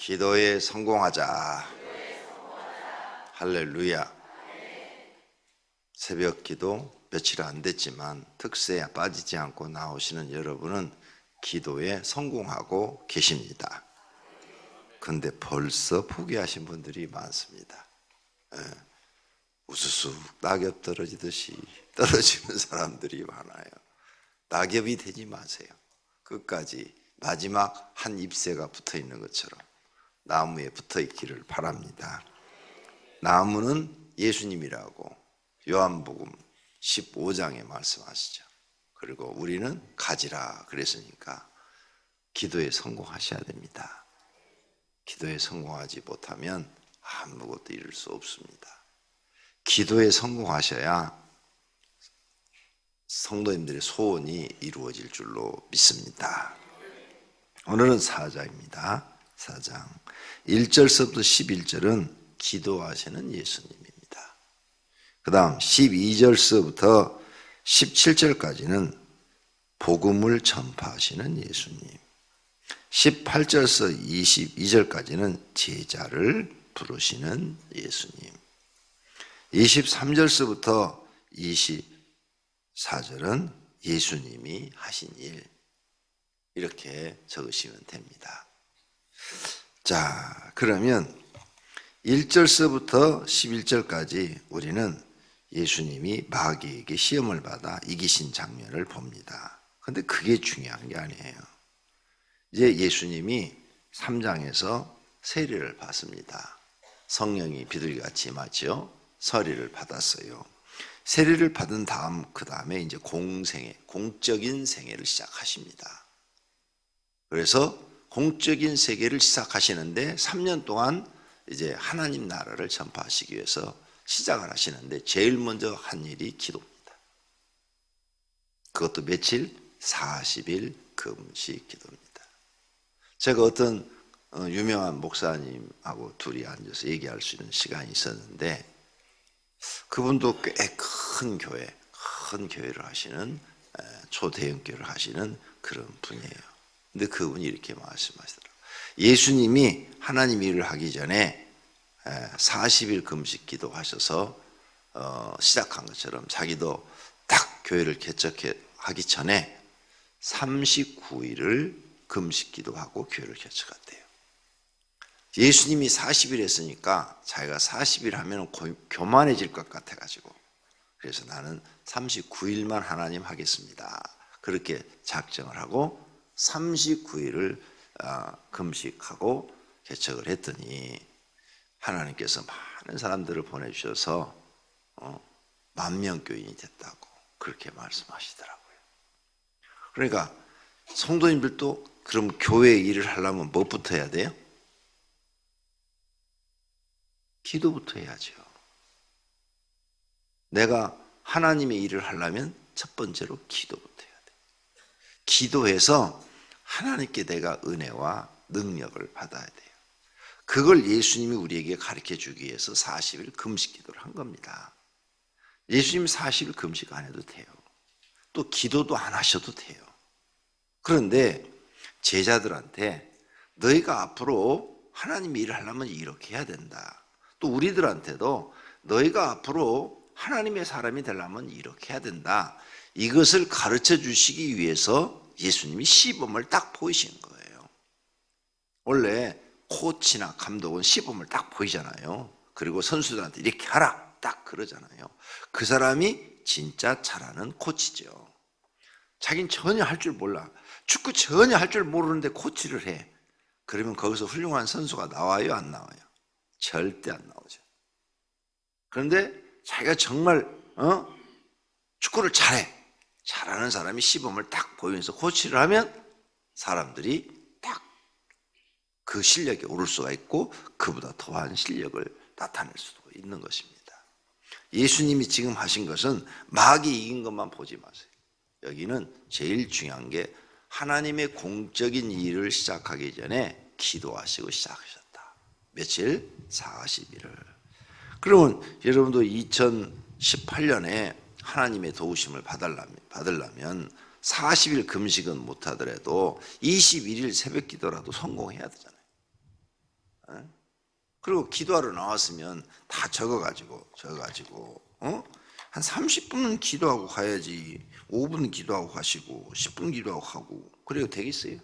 기도에 성공하자. 할렐루야. 새벽 기도 며칠 안 됐지만 특세에 빠지지 않고 나오시는 여러분은 기도에 성공하고 계십니다. 근데 벌써 포기하신 분들이 많습니다. 예. 우수수 낙엽 떨어지듯이 떨어지는 사람들이 많아요. 낙엽이 되지 마세요. 끝까지 마지막 한 잎새가 붙어 있는 것처럼 나무에 붙어 있기를 바랍니다. 나무는 예수님이라고 요한복음 15장에 말씀하시죠. 그리고 우리는 가지라 그랬으니까 기도에 성공하셔야 됩니다. 기도에 성공하지 못하면 아무것도 이룰 수 없습니다. 기도에 성공하셔야 성도님들의 소원이 이루어질 줄로 믿습니다. 오늘은 4장입니다. 4장. 1절서부터 11절은 기도하시는 예수님입니다. 그 다음 12절서부터 17절까지는 복음을 전파하시는 예수님. 18절서 22절까지는 제자를 부르시는 예수님. 23절서부터 24절은 예수님이 하신 일. 이렇게 적으시면 됩니다. 자, 그러면 1절서부터 11절까지 우리는 예수님이 마귀에게 시험을 받아 이기신 장면을 봅니다. 근데 그게 중요한 게 아니에요. 이제 예수님이 3장에서 세례를 받습니다. 성령이 비둘기같이 임하죠. 서리를 받았어요. 세례를 받은 다음 그 다음에 이제 공생애, 공적인 생애를 시작하십니다. 그래서 공적인 세계를 시작하시는데 3년 동안 이제 하나님 나라를 전파하시기 위해서 시작을 하시는데 제일 먼저 한 일이 기도입니다. 그것도 며칠? 40일 금식 기도입니다. 제가 어떤 어, 유명한 목사님하고 둘이 앉아서 얘기할 수 있는 시간이 있었는데 그분도 꽤 큰 교회, 큰 교회를 하시는 초대형 교회를 하시는 그런 분이에요. 근데 그분이 이렇게 말씀하시더라고요. 예수님이 하나님 일을 하기 전에 40일 금식 기도하셔서 어, 시작한 것처럼 자기도 딱 교회를 개척하기 전에 39일을 금식 기도하고 교회를 개척했대요. 예수님이 40일 했으니까 자기가 40일 하면 교만해질 것 같아가지고 그래서 나는 39일만 하나님 하겠습니다. 그렇게 작정을 하고 39일을 아, 금식하고 개척을 했더니 하나님께서 많은 사람들을 보내주셔서 어, 만명 교인이 됐다고 그렇게 말씀하시더라고요. 그러니까 성도님들도 그럼 교회 일을 하려면 뭐부터 해야 돼요? 기도부터 해야죠. 내가 하나님의 일을 하려면 첫 번째로 기도부터 해야 돼. 기도해서 하나님께 내가 은혜와 능력을 받아야 돼요. 그걸 예수님이 우리에게 가르쳐 주기 위해서 40일 금식 기도를 한 겁니다. 예수님 40일 금식 안 해도 돼요. 또 기도도 안 하셔도 돼요. 그런데 제자들한테 너희가 앞으로 하나님 일을 하려면 이렇게 해야 된다. 또 우리들한테도 너희가 앞으로 하나님의 사람이 되려면 이렇게 해야 된다. 이것을 가르쳐 주시기 위해서 예수님이 시범을 딱 보이신 거예요. 원래 코치나 감독은 시범을 딱 보이잖아요. 그리고 선수들한테 이렇게 하라 딱 그러잖아요. 그 사람이 진짜 잘하는 코치죠. 자기는 전혀 할 줄 몰라. 축구 전혀 할 줄 모르는데 코치를 해. 그러면 거기서 훌륭한 선수가 나와요, 안 나와요? 절대 안 나오죠. 그런데 자기가 정말 어? 축구를 잘해. 잘하는 사람이 시범을 딱 보이면서 코치를 하면 사람들이 딱 그 실력에 오를 수가 있고 그보다 더한 실력을 나타낼 수도 있는 것입니다. 예수님이 지금 하신 것은 마귀 이긴 것만 보지 마세요. 여기는 제일 중요한 게 하나님의 공적인 일을 시작하기 전에 기도하시고 시작하셨다. 며칠? 40일을. 그러면 여러분도 2018년에 하나님의 도우심을 받으려면, 받으려면 40일 금식은 못하더라도 21일 새벽 기도라도 성공해야 되잖아요. 어? 그리고 기도하러 나왔으면 다 적어가지고 적어가지고 어? 한 30분은 기도하고 가야지 5분 기도하고 가시고 10분 기도하고 가고 그래도 되겠어요?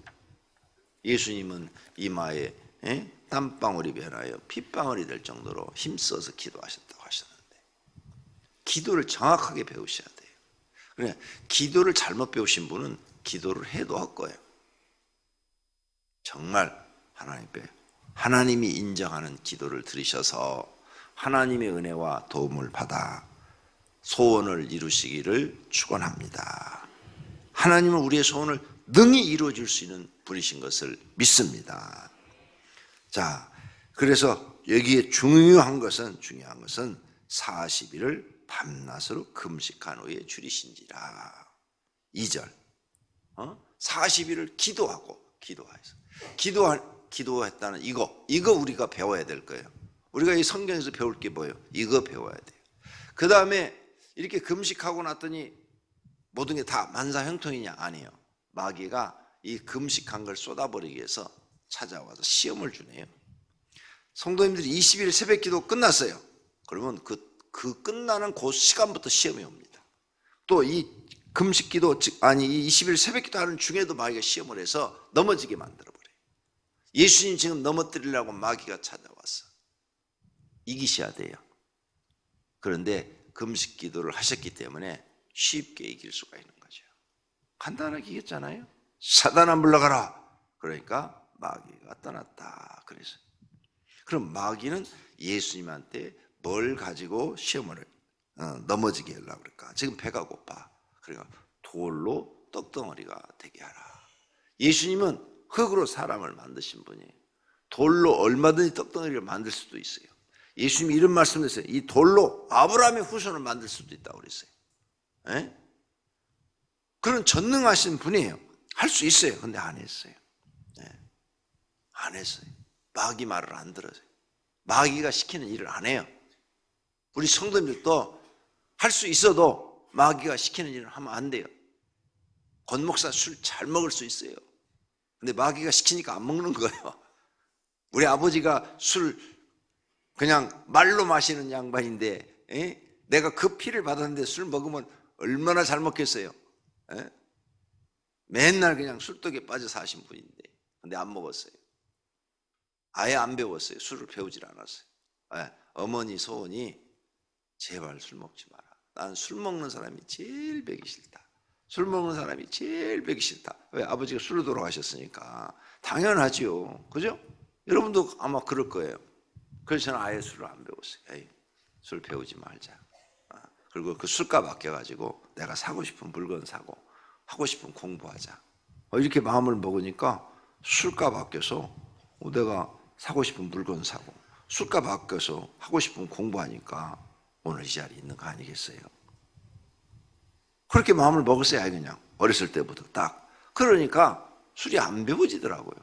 예수님은 이마에 예? 땀방울이 변하여 핏방울이 될 정도로 힘써서 기도하셨다고 하셨는데 기도를 정확하게 배우셔야 돼요. 그래 기도를 잘못 배우신 분은 기도를 해도 할 거예요. 정말 하나님께 하나님이 인정하는 기도를 들으셔서 하나님의 은혜와 도움을 받아 소원을 이루시기를 축원합니다. 하나님은 우리의 소원을 능히 이루어 줄 수 있는 분이신 것을 믿습니다. 자, 그래서 여기에 중요한 것은 중요한 것은 40일을 밤낮으로 금식한 후에 줄이신지라. 2절. 어? 40일을 기도하고 기도하여서 기도 기도했다는 이거 이거 우리가 배워야 될 거예요. 우리가 이 성경에서 배울 게 뭐예요? 이거 배워야 돼요. 그 다음에 이렇게 금식하고 났더니 모든 게 다 만사형통이냐 아니에요. 마귀가 이 금식한 걸 쏟아버리기 위해서 찾아와서 시험을 주네요. 성도님들이 20일 새벽 기도 끝났어요. 그러면 그, 그 끝나는 그 시간부터 시험이 옵니다. 또 이 금식 기도, 즉, 아니, 이 20일 새벽 기도 하는 중에도 마귀가 시험을 해서 넘어지게 만들어 버려요. 예수님 지금 넘어뜨리려고 마귀가 찾아왔어. 이기셔야 돼요. 그런데 금식 기도를 하셨기 때문에 쉽게 이길 수가 있는 거죠. 간단하게 이겼잖아요. 사단아 물러가라. 그러니까 마귀가 떠났다. 그래서 그럼 마귀는 예수님한테 뭘 가지고 시험을 어, 넘어지게 하려고 그럴까? 지금 배가 고파. 그러니까 돌로 떡덩어리가 되게 하라. 예수님은 흙으로 사람을 만드신 분이에요. 돌로 얼마든지 떡덩어리를 만들 수도 있어요. 예수님이 이런 말씀을 했어요. 이 돌로 아브라함의 후손을 만들 수도 있다고 그랬어요. 에? 그런 전능하신 분이에요. 할 수 있어요. 근데 안 했어요. 네. 안 했어요. 마귀 말을 안 들어요. 마귀가 시키는 일을 안 해요. 우리 성도님들도 할 수 있어도 마귀가 시키는 일을 하면 안 돼요. 권 목사 술 잘 먹을 수 있어요. 근데 마귀가 시키니까 안 먹는 거예요. 우리 아버지가 술 그냥 말로 마시는 양반인데 에? 내가 그 피를 받았는데 술 먹으면 얼마나 잘 먹겠어요. 에? 맨날 그냥 술독에 빠져 사신 분인데 근데 안 먹었어요. 아예 안 배웠어요. 술을 배우질 않았어요. 에, 어머니 소원이 제발 술 먹지 마라. 난 술 먹는 사람이 제일 배기 싫다. 술 먹는 사람이 제일 배기 싫다. 왜 아버지가 술로 돌아가셨으니까 당연하지요. 그죠? 여러분도 아마 그럴 거예요. 그래서 저는 아예 술을 안 배웠어요. 에이, 술 배우지 말자. 아, 그리고 그 술값 아껴가지고 내가 사고 싶은 물건 사고 하고 싶은 공부하자. 어, 이렇게 마음을 먹으니까 술값 아껴서 어, 내가 사고 싶은 물건 사고 술값 아껴서 하고 싶은 공부하니까 오늘 이 자리에 있는 거 아니겠어요? 그렇게 마음을 먹었어야 그냥 어렸을 때부터 딱 그러니까 술이 안 배워지더라고요.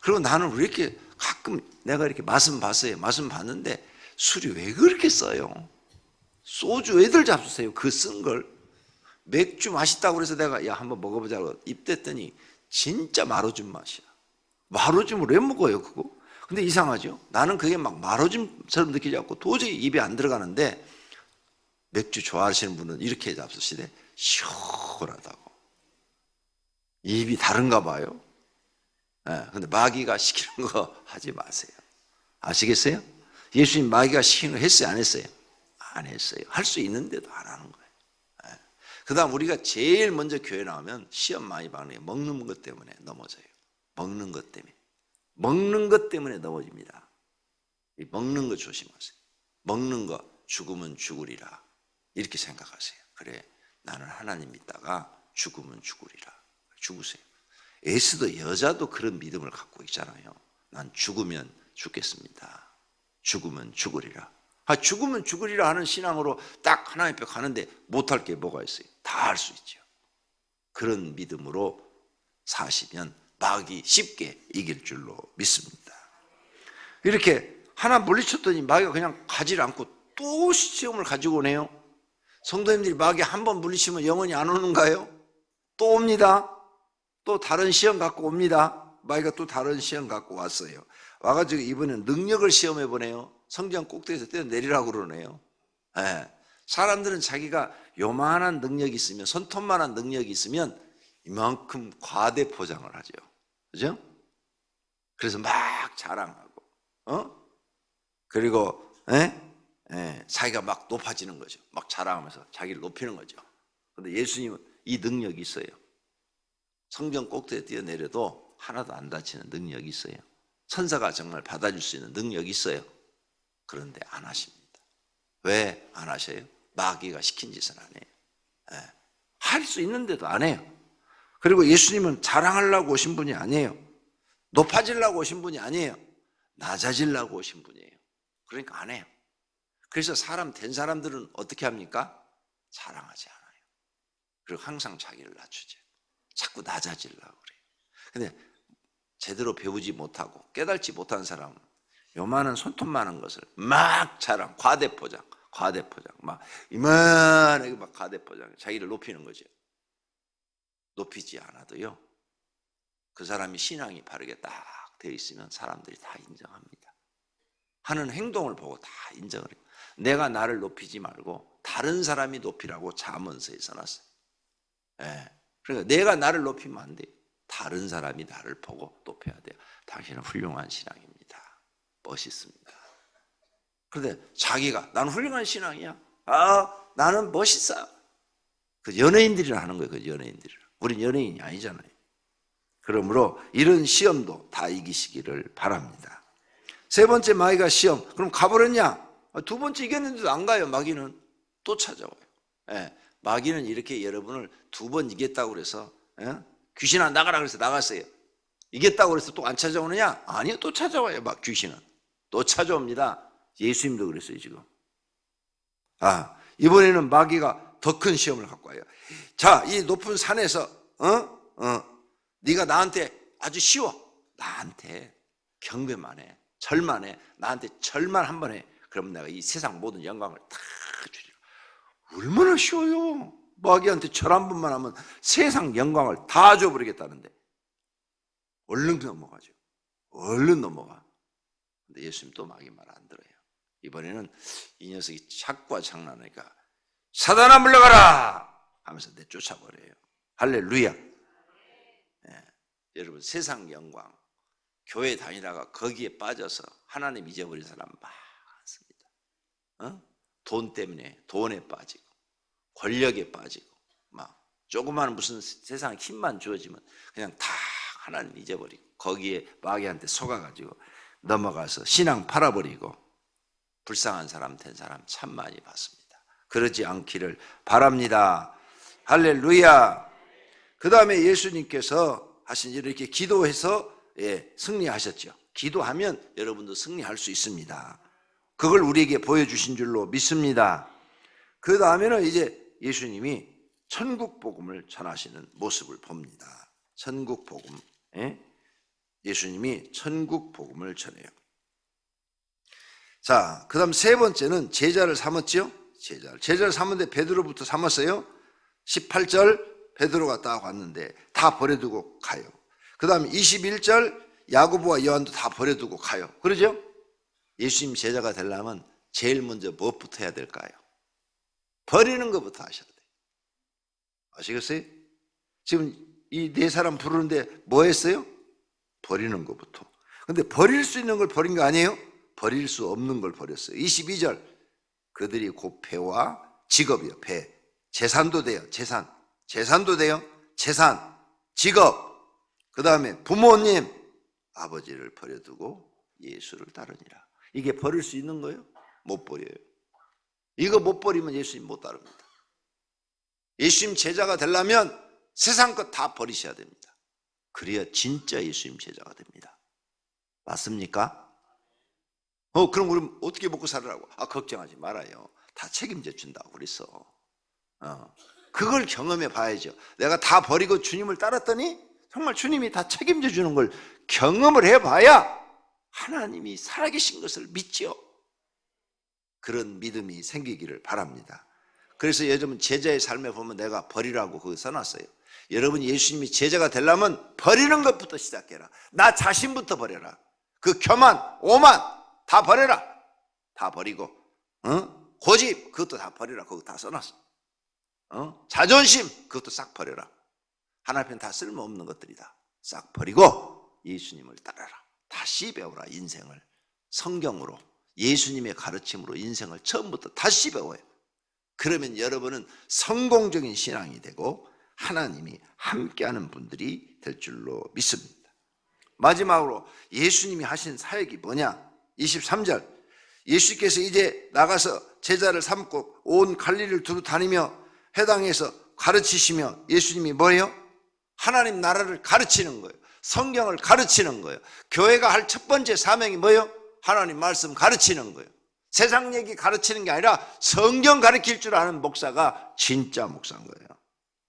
그리고 나는 왜 이렇게 가끔 내가 이렇게 맛은 봤어요. 맛은 봤는데 술이 왜 그렇게 써요? 소주 왜들 잡수세요? 그 쓴 걸. 맥주 맛있다고 그래서 내가 야 한번 먹어보자고 입댔더니 진짜 마로즘 맛이야. 마로즘을 왜 먹어요 그거? 근데 이상하죠. 나는 그게 막 마로즘처럼 느끼지 않고 도저히 입에 안 들어가는데 맥주 좋아하시는 분은 이렇게 잡수시대 시원하다고. 입이 다른가 봐요. 예, 근데 마귀가 시키는 거 하지 마세요. 아시겠어요? 예수님 마귀가 시키는 거 했어요? 안 했어요? 안 했어요. 할 수 있는데도 안 하는 거예요. 예. 그 다음 우리가 제일 먼저 교회 나오면 시험 많이 받는 게 먹는 것 때문에 넘어져요. 먹는 것 때문에. 먹는 것 때문에 넘어집니다. 이 먹는 거 조심하세요. 먹는 거 죽으면 죽으리라. 이렇게 생각하세요. 그래, 나는 하나님 믿다가 죽으면 죽으리라. 죽으세요. 에스도 여자도 그런 믿음을 갖고 있잖아요. 난 죽으면 죽겠습니다. 죽으면 죽으리라. 아, 죽으면 죽으리라 하는 신앙으로 딱 하나님 앞에 가는데 못할 게 뭐가 있어요? 다 할 수 있죠. 그런 믿음으로 사시면 마귀 쉽게 이길 줄로 믿습니다. 이렇게 하나 물리쳤더니 마귀가 그냥 가지 않고 또 시험을 가지고 오네요. 성도님들이 마귀 한 번 물리치면 영원히 안 오는가요? 또 옵니다. 또 다른 시험 갖고 옵니다. 마귀가 또 다른 시험 갖고 왔어요. 와가지고 이번엔 능력을 시험해 보네요. 성경 꼭대기에서 뛰어내리라고 그러네요. 예. 사람들은 자기가 요만한 능력이 있으면 손톱만한 능력이 있으면 이만큼 과대 포장을 하죠. 그죠? 그래서 막 자랑하고, 어? 그리고, 예? 예, 자기가 막 높아지는 거죠. 막 자랑하면서 자기를 높이는 거죠. 근데 예수님은 이 능력이 있어요. 성경 꼭대기에 뛰어내려도 하나도 안 다치는 능력이 있어요. 천사가 정말 받아줄 수 있는 능력이 있어요. 그런데 안 하십니다. 왜 안 하셔요? 마귀가 시킨 짓은 안 해요. 할수 있는데도 안 해요. 그리고 예수님은 자랑하려고 오신 분이 아니에요. 높아지려고 오신 분이 아니에요. 낮아지려고 오신 분이에요. 그러니까 안 해요. 그래서 사람 된 사람들은 어떻게 합니까? 자랑하지 않아요. 그리고 항상 자기를 낮추죠. 자꾸 낮아지려고 그래요. 근데 제대로 배우지 못하고 깨달지 못한 사람은 요만한 손톱만한 것을 막 자랑, 과대포장, 과대포장, 막 이만하게 막 과대포장, 자기를 높이는 거죠. 높이지 않아도요. 그 사람이 신앙이 바르게 딱 되어 있으면 사람들이 다 인정합니다. 하는 행동을 보고 다 인정을 해요. 내가 나를 높이지 말고 다른 사람이 높이라고 자문서에 써놨어요. 예. 그러니까 내가 나를 높이면 안 돼요. 다른 사람이 나를 보고 높여야 돼요. 당신은 훌륭한 신앙입니다. 멋있습니다. 그런데 자기가 나는 훌륭한 신앙이야. 아, 나는 멋있어. 그 연예인들이라 하는 거예요. 그 연예인들이. 우린 연예인이 아니잖아요. 그러므로 이런 시험도 다 이기시기를 바랍니다. 세 번째 마귀가 시험. 그럼 가버렸냐? 아, 두 번째 이겼는데도 안 가요. 마귀는 또 찾아와요. 예, 마귀는 이렇게 여러분을 두 번 이겼다고 그래서 예? 귀신아 나가라 그래서 나갔어요. 이겼다고 그래서 또 안 찾아오느냐? 아니요, 또 찾아와요. 막 귀신은 또 찾아옵니다. 예수님도 그랬어요 지금. 아 이번에는 마귀가 더 큰 시험을 갖고 와요. 자, 이 높은 산에서 어, 어, 네가 나한테 아주 쉬워. 나한테 경배만 해, 절만 해. 나한테 절만 한 번 해. 그럼 내가 이 세상 모든 영광을 다 주리라. 얼마나 쉬워요. 마귀한테 절 한 번만 하면 세상 영광을 다 줘버리겠다는데 얼른 넘어가죠. 얼른 넘어가. 근데 예수님 또 마귀 말 안 들어요. 이번에는 이 녀석이 자꾸와 장난하니까 사단아 물러가라 하면서 내쫓아버려요. 할렐루야. 예, 여러분 세상 영광 교회 다니다가 거기에 빠져서 하나님 잊어버린 사람 많습니다. 어? 돈 때문에 돈에 빠지고 권력에 빠지고 막 조그마한 무슨 세상 힘만 주어지면 그냥 다 하나님 잊어버리고 거기에 마귀한테 속아가지고 넘어가서 신앙 팔아버리고 불쌍한 사람 된 사람 참 많이 봤습니다. 그러지 않기를 바랍니다. 할렐루야. 그 다음에 예수님께서 하신 일을 이렇게 기도해서 예, 승리하셨죠. 기도하면 여러분도 승리할 수 있습니다. 그걸 우리에게 보여주신 줄로 믿습니다. 그 다음에는 이제 예수님이 천국 복음을 전하시는 모습을 봅니다. 천국 복음. 예? 예수님이 천국 복음을 전해요. 자, 그 다음 세 번째는 제자를 삼았죠? 제자를. 제자를 삼은데 베드로부터 삼았어요. 18절 베드로가 딱 왔는데 다 버려두고 가요. 그 다음 21절 야고보와 요한도 다 버려두고 가요. 그러죠? 예수님 제자가 되려면 제일 먼저 무엇부터 해야 될까요? 버리는 것부터 하셔야 돼요. 아시겠어요? 지금 이 네 사람 부르는데 뭐 했어요? 버리는 것부터. 근데 버릴 수 있는 걸 버린 거 아니에요? 버릴 수 없는 걸 버렸어요. 22절. 그들이 곧 배와 직업이요. 배. 재산도 돼요. 재산. 재산도 돼요. 재산. 직업. 그 다음에 부모님. 아버지를 버려두고 예수를 따르니라. 이게 버릴 수 있는 거예요? 못 버려요. 이거 못 버리면 예수님 못 따릅니다. 예수님 제자가 되려면 세상 것 다 버리셔야 됩니다. 그래야 진짜 예수님 제자가 됩니다. 맞습니까? 어, 그럼 우리 어떻게 먹고 살으라고? 아, 걱정하지 말아요. 다 책임져 준다고 그랬어. 어, 그걸 경험해 봐야죠. 내가 다 버리고 주님을 따랐더니 정말 주님이 다 책임져 주는 걸 경험을 해 봐야 하나님이 살아계신 것을 믿죠. 그런 믿음이 생기기를 바랍니다. 그래서 여러분 제자의 삶에 보면 내가 버리라고 그거 써놨어요. 여러분 예수님이 제자가 되려면 버리는 것부터 시작해라. 나 자신부터 버려라. 그 교만, 오만 다 버려라. 다 버리고, 어? 고집 그것도 다 버려라. 그거 다 써놨어. 어? 자존심 그것도 싹 버려라. 하나님 다 쓸모없는 것들이다. 싹 버리고 예수님을 따라라. 다시 배우라 인생을 성경으로 예수님의 가르침으로 인생을 처음부터 다시 배워요. 그러면 여러분은 성공적인 신앙이 되고 하나님이 함께하는 분들이 될 줄로 믿습니다. 마지막으로 예수님이 하신 사역이 뭐냐? 23절. 예수께서 이제 나가서 제자를 삼고 온 갈릴리를 두루 다니며 해당에서 가르치시며 예수님이 뭐예요? 하나님 나라를 가르치는 거예요. 성경을 가르치는 거예요. 교회가 할 첫 번째 사명이 뭐예요? 하나님 말씀 가르치는 거예요. 세상 얘기 가르치는 게 아니라 성경 가르칠 줄 아는 목사가 진짜 목사인 거예요.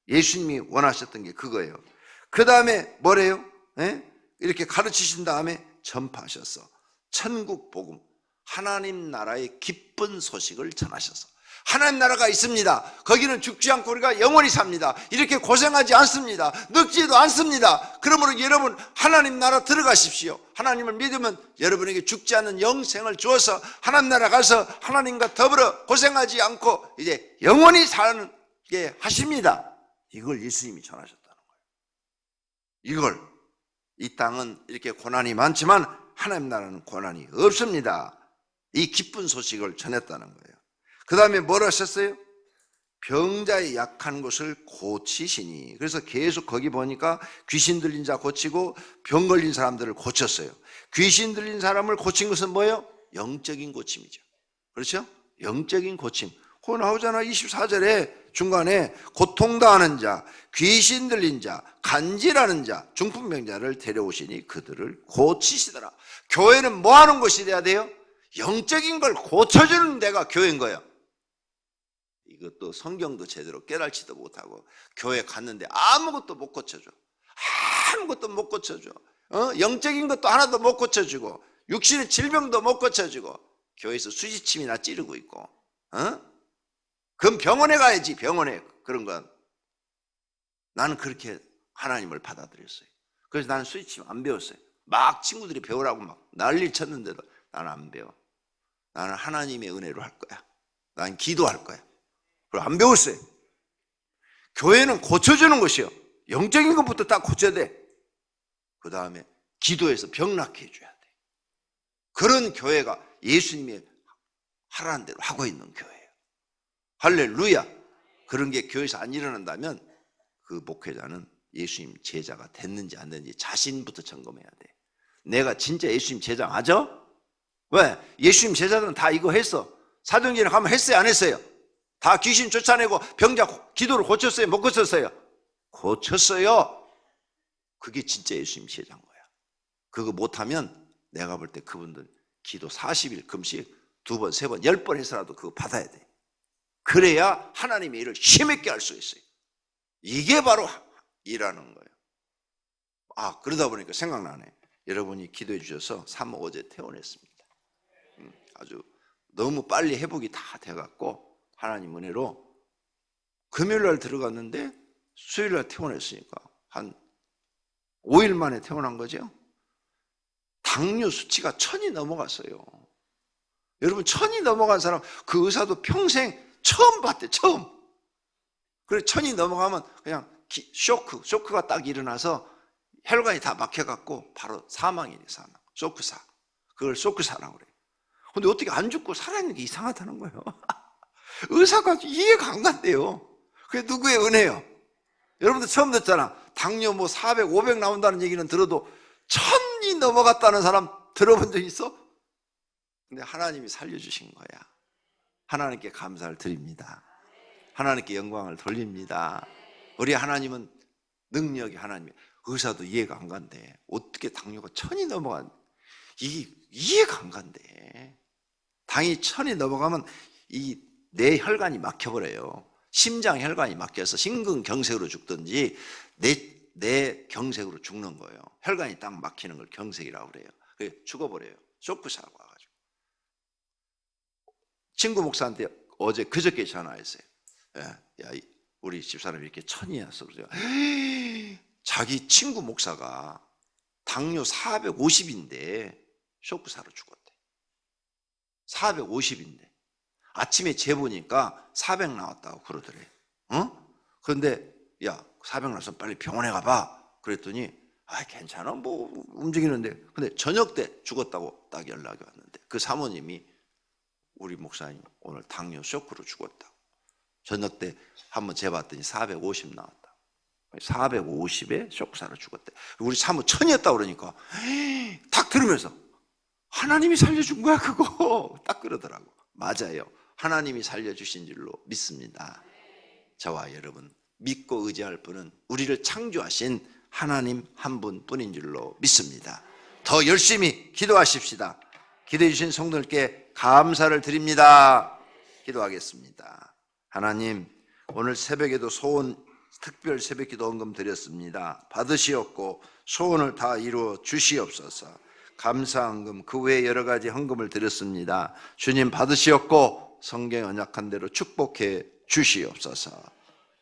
예수님이 원하셨던 게 그거예요. 그 다음에 뭐래요? 예? 이렇게 가르치신 다음에 전파하셨어. 천국 복음, 하나님 나라의 기쁜 소식을 전하셔서 하나님 나라가 있습니다. 거기는 죽지 않고 우리가 영원히 삽니다. 이렇게 고생하지 않습니다. 늙지도 않습니다. 그러므로 여러분 하나님 나라 들어가십시오. 하나님을 믿으면 여러분에게 죽지 않는 영생을 주어서 하나님 나라 가서 하나님과 더불어 고생하지 않고 이제 영원히 사는 게 하십니다. 이걸 예수님이 전하셨다는 거예요. 이걸 이 땅은 이렇게 고난이 많지만 하나님 나라는 고난이 없습니다. 이 기쁜 소식을 전했다는 거예요. 그 다음에 뭘 하셨어요? 병자의 약한 것을 고치시니. 그래서 계속 거기 보니까 귀신 들린 자 고치고 병 걸린 사람들을 고쳤어요. 귀신 들린 사람을 고친 것은 뭐예요? 영적인 고침이죠. 그렇죠? 영적인 고침. 그거 나오잖아. 24절에 중간에 고통당하는 자, 귀신 들린 자, 간질하는 자, 중풍병자를 데려오시니 그들을 고치시더라. 교회는 뭐 하는 곳이 돼야 돼요? 영적인 걸 고쳐주는 데가 교회인 거예요. 이것도 성경도 제대로 깨달지도 못하고 교회 갔는데 아무것도 못 고쳐줘. 아무것도 못 고쳐줘. 어? 영적인 것도 하나도 못 고쳐주고 육신의 질병도 못 고쳐주고 교회에서 수지침이나 찌르고 있고 어? 그럼 병원에 가야지 병원에 그런 건 나는 그렇게 하나님을 받아들였어요. 그래서 나는 수지침 안 배웠어요. 막 친구들이 배우라고 막 난리 쳤는데도 나는 안 배워. 나는 하나님의 은혜로 할 거야. 나는 기도할 거야. 그리고 안 배웠어요. 교회는 고쳐주는 것이요. 영적인 것부터 딱 고쳐야 돼. 그 다음에 기도해서 병 낫게 해줘야 돼. 그런 교회가 예수님이 하라는 대로 하고 있는 교회예요. 할렐루야. 그런 게 교회에서 안 일어난다면 그 목회자는 예수님 제자가 됐는지 안 됐는지 자신부터 점검해야 돼. 내가 진짜 예수님 제자 맞아? 왜? 예수님 제자들은 다 이거 했어. 사도행전에 가면 했어요, 안 했어요? 다 귀신 쫓아내고 병자 기도를 고쳤어요, 못 고쳤어요? 고쳤어요. 그게 진짜 예수님 제자인 거야. 그거 못하면 내가 볼 때 그분들 기도 40일 금식 두 번, 세 번, 열 번 해서라도 그거 받아야 돼. 그래야 하나님의 일을 힘있게 할 수 있어요. 이게 바로 일하는 거예요. 아, 그러다 보니까 생각나네. 여러분이 기도해 주셔서 3 어제 퇴원했습니다. 음, 아주 너무 빨리 회복이 다 돼갖고 하나님 은혜로 금요일 날 들어갔는데 수요일 날 퇴원했으니까 한 5일 만에 퇴원한 거죠. 당뇨 수치가 천이 넘어갔어요. 여러분 천이 넘어간 사람 그 의사도 평생 처음 봤대 처음. 그래 천이 넘어가면 그냥 기, 쇼크 쇼크가 딱 일어나서 혈관이 다 막혀갖고 바로 사망이네 사망 쇼크사 그걸 쇼크사라고 그래. 근데 어떻게 안 죽고 살아있는 게 이상하다는 거예요. 의사가 이해가 안 간대요. 그게 누구의 은혜요? 여러분들 처음 듣잖아. 당뇨 뭐 400, 500 나온다는 얘기는 들어도 천이 넘어갔다는 사람 들어본 적 있어? 근데 하나님이 살려주신 거야. 하나님께 감사를 드립니다. 하나님께 영광을 돌립니다. 우리 하나님은 능력이 하나님이 의사도 이해가 안 간대. 어떻게 당뇨가 천이 넘어간 이게 이해가 안 간대. 당이 천이 넘어가면 이 내 혈관이 막혀버려요. 심장 혈관이 막혀서 심근경색으로 죽든지 내, 내 경색으로 죽는 거예요. 혈관이 딱 막히는 걸 경색이라고 그래요. 그게 죽어버려요. 쇼크사고 와가지고. 친구 목사한테 어제 그저께 전화했어요. 야, 야 우리 집사람이 이렇게 천이었어. 그래서 자기 친구 목사가 당뇨 450인데 쇼크사로 죽었대. 450인데 아침에 재보니까 400 나왔다고 그러더래. 어? 그런데 야, 400 나서 빨리 병원에 가봐. 그랬더니 아, 괜찮아. 뭐 움직이는데. 근데 저녁 때 죽었다고 딱 연락이 왔는데 그 사모님이 우리 목사님 오늘 당뇨 쇼크로 죽었다고. 저녁 때 한번 재봤더니 450 나왔다. 450에 쇼크사로 죽었대. 우리 사모 천이었다 그러니까 딱 들으면서 하나님이 살려준 거야 그거 딱 그러더라고. 맞아요. 하나님이 살려주신 줄로 믿습니다. 저와 여러분 믿고 의지할 분은 우리를 창조하신 하나님 한 분뿐인 줄로 믿습니다. 더 열심히 기도하십시다. 기도해 주신 성도들께 감사를 드립니다. 기도하겠습니다. 하나님 오늘 새벽에도 소원 특별 새벽 기도 헌금 드렸습니다. 받으시었고 소원을 다 이루어 주시옵소서. 감사 헌금 그 외에 여러 가지 헌금을 드렸습니다. 주님 받으시었고 성경 언약한 대로 축복해 주시옵소서.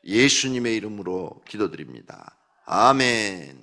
예수님의 이름으로 기도드립니다. 아멘.